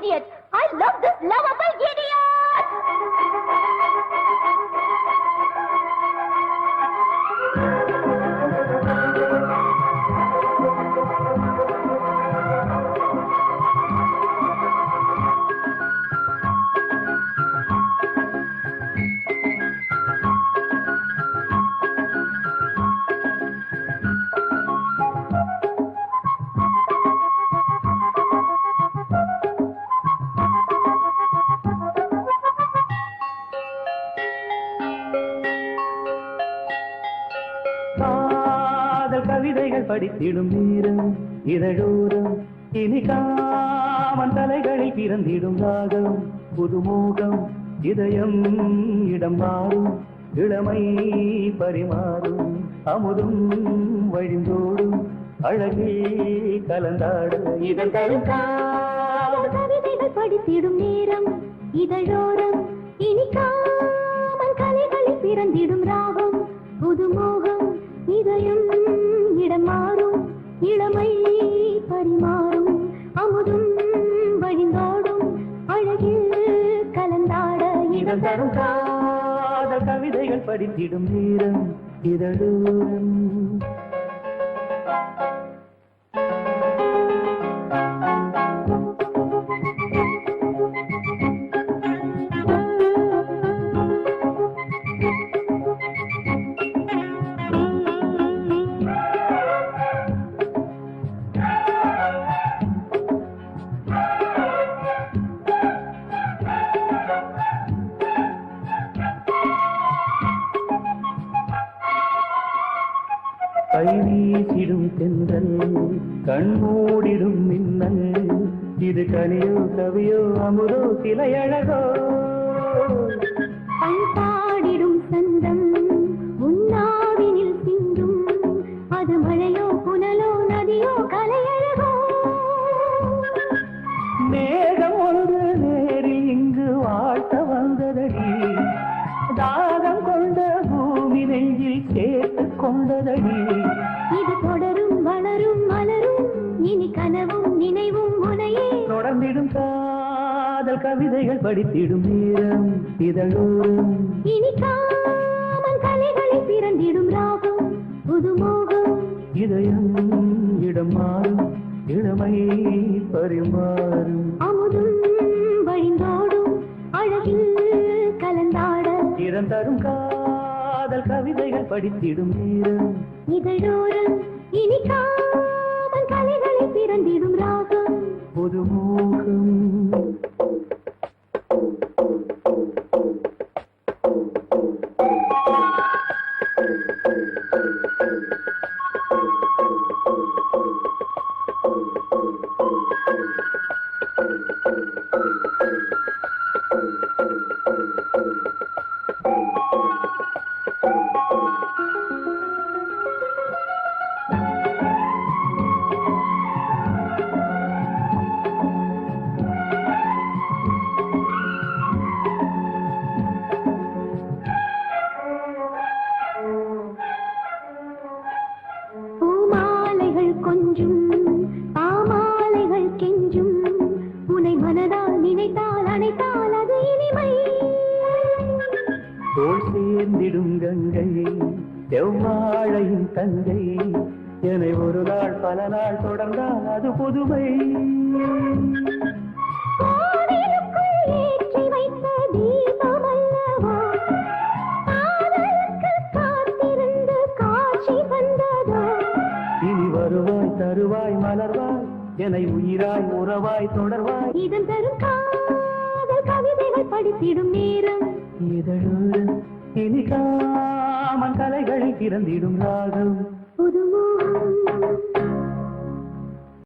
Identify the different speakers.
Speaker 1: idiot. கவிதைகள் படித்திடும் வீரம் இதழோரம் இனி காமன் தலைகளில் பிறந்திடும் ராகம் புதுமோகம் இதயம் இடம் மாறும் இளமை பரிமாறும் அமுதும் வழிந்தோடும் அழகில் கலந்தாடும் இதன் கருத்தால்
Speaker 2: கவிதைகள் படித்திடும் நேரம் இதழோரம். இனி காமன் கலைகளில் பிறந்திடும் ராகம் புதுமோகம் இதயம் இடம் மாறும் இளமை பரிமாறும் அமுதும் வழிந்தோடும் அழகில் கலந்தாட
Speaker 1: இதன் தரும் காதல் கவிதைகள் படித்திடும் நேரம் இதழோரம் கைவீசிடும் தென்றல் கண்மூடிடும் மின்னல் இது கனியோ கவியோ அமுதோ சிலையழகோ
Speaker 2: பண்பாடிடும் சந்த கனவும் நினைவும் உனையே
Speaker 1: தொடர்ந்திடும் காதல் கவிதைகள் படித்திடும் நேரம் இதழோரம்
Speaker 2: இனி காமல் கலைகளில் பிறந்திடும் ராகம் புதுமோகம்.
Speaker 1: இதயம் இடம் மாறும் இளமை பரிமாறும்.
Speaker 2: அமுதும் வழிந்தோடும் அழகில் கலந்தாட.
Speaker 1: இறந்தரும் காதல் கவிதைகள் படித்திடும் நேரம்.
Speaker 2: இதழோரம் இனி கலைகளை பிறந்திடும் ராகம் ஒரு மோகம்
Speaker 1: Thank you. கங்கை செவ்வாழையின் தங்கை. என்னை ஒரு நாள் பல நாள் தொடர்ந்தால் அது புதுமை. இனி வருவாய் தருவாய் மலர்வாய். என்னை உயிராய் உறவாய் தொடர்வாய்.
Speaker 2: இதன் தரும் காதல் கவிதைகள் படித்திடும் நேரம்.
Speaker 1: இதழோரம் திறந்திடும் ராகம்.